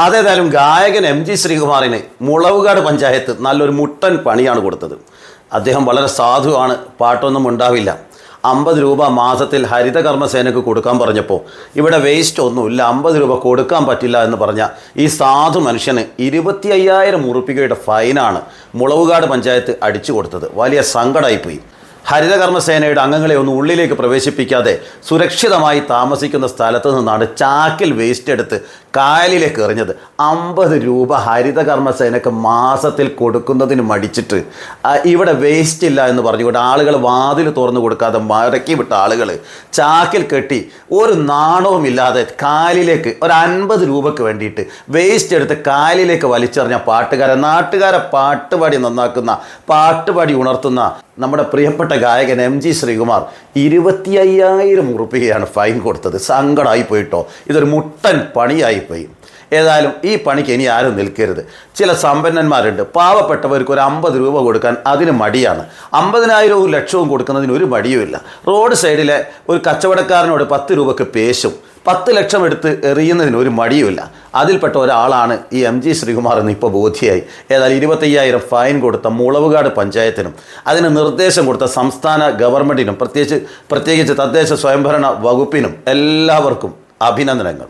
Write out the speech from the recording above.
അതേതായാലും ഗായകൻ M G ശ്രീകുമാറിന് മുളവുകാട് പഞ്ചായത്ത് നല്ലൊരു മുട്ടൻ പണിയാണ് കൊടുത്തത്. അദ്ദേഹം വളരെ സാധുവാണ് പാട്ടൊന്നും ഉണ്ടാവില്ല. അമ്പത് രൂപ മാസത്തിൽ ഹരിതകർമ്മസേനക്ക് കൊടുക്കാൻ പറഞ്ഞപ്പോൾ ഇവിടെ വേസ്റ്റ് ഒന്നുമില്ല അമ്പത് രൂപ കൊടുക്കാൻ പറ്റില്ല എന്ന് പറഞ്ഞ ഈ സാധു മനുഷ്യന് ഇരുപത്തി അയ്യായിരം ഉറുപ്പികയുടെ ഫൈനാണ് മുളവുകാട് പഞ്ചായത്ത് അടിച്ചു കൊടുത്തത്. വലിയ സങ്കടമായിപ്പോയി ഹരിതകർമ്മസേനയുടെ അംഗങ്ങളെ ഒന്നും ഉള്ളിലേക്ക് പ്രവേശിപ്പിക്കാതെ സുരക്ഷിതമായി താമസിക്കുന്ന സ്ഥലത്ത് നിന്നാണ് ചാക്കിൽ വേസ്റ്റ് എടുത്ത് കായലിലേക്ക് എറിഞ്ഞത്. അമ്പത് രൂപ ഹരിതകർമ്മസേനക്ക് മാസത്തിൽ കൊടുക്കുന്നതിന് മടിച്ചിട്ട്. ഇവിടെ വേസ്റ്റ് ഇല്ല എന്ന് പറഞ്ഞുകൊണ്ട് ആളുകൾ വാതിൽ തുറന്നു കൊടുക്കാതെ മടക്കി വിട്ട ആളുകൾ ചാക്കിൽ കെട്ടി ഒരു നാണവും ഇല്ലാതെ കായലിലേക്ക് ഒരു അൻപത് രൂപയ്ക്ക് വേണ്ടിയിട്ട് വേസ്റ്റ് എടുത്ത് കാലിലേക്ക് വലിച്ചെറിഞ്ഞ പാട്ടുകാരെ നാട്ടുകാരെ പാട്ടുപാടി നന്നാക്കുന്ന പാട്ടുപാടി ഉണർത്തുന്ന നമ്മുടെ പ്രിയപ്പെട്ട ഗായകൻ എം ജി ശ്രീകുമാർ ഇരുപത്തി അയ്യായിരം ഉറുപ്പികയാണ് ഫൈൻ കൊടുത്തത്. സങ്കടമായി പോയിട്ടോ. ഇതൊരു മുട്ടൻ പണിയായിപ്പോയി ഏതായാലും ഈ പണിക്ക് ഇനി ആരും നിൽക്കരുത്. ചില സമ്പന്നന്മാരുണ്ട്. പാവപ്പെട്ടവർക്ക് ഒരു അമ്പത് രൂപ കൊടുക്കാൻ അതിന് മടിയാണ്. അമ്പതിനായിരവും ലക്ഷവും കൊടുക്കുന്നതിന് ഒരു മടിയുമില്ല. റോഡ് സൈഡിലെ ഒരു കച്ചവടക്കാരനോട് പത്ത് രൂപക്ക് പേശും. പത്ത് ലക്ഷം എടുത്ത് എറിയുന്നതിന് ഒരു മടിയുമില്ല. അതിൽപ്പെട്ട ഒരാളാണ് ഈ എം ജി ശ്രീകുമാർ എന്ന് ഇപ്പോൾ ബോധ്യമായി ഏതായാലും ഇരുപത്തയ്യായിരം ഫൈൻ കൊടുത്ത മുളവുകാട് പഞ്ചായത്തിനും അതിന് നിർദ്ദേശം കൊടുത്ത സംസ്ഥാന ഗവൺമെന്റിനും പ്രത്യേകിച്ച് പ്രത്യേകിച്ച് തദ്ദേശ സ്വയംഭരണ വകുപ്പിനും എല്ലാവർക്കും അഭിനന്ദനങ്ങൾ.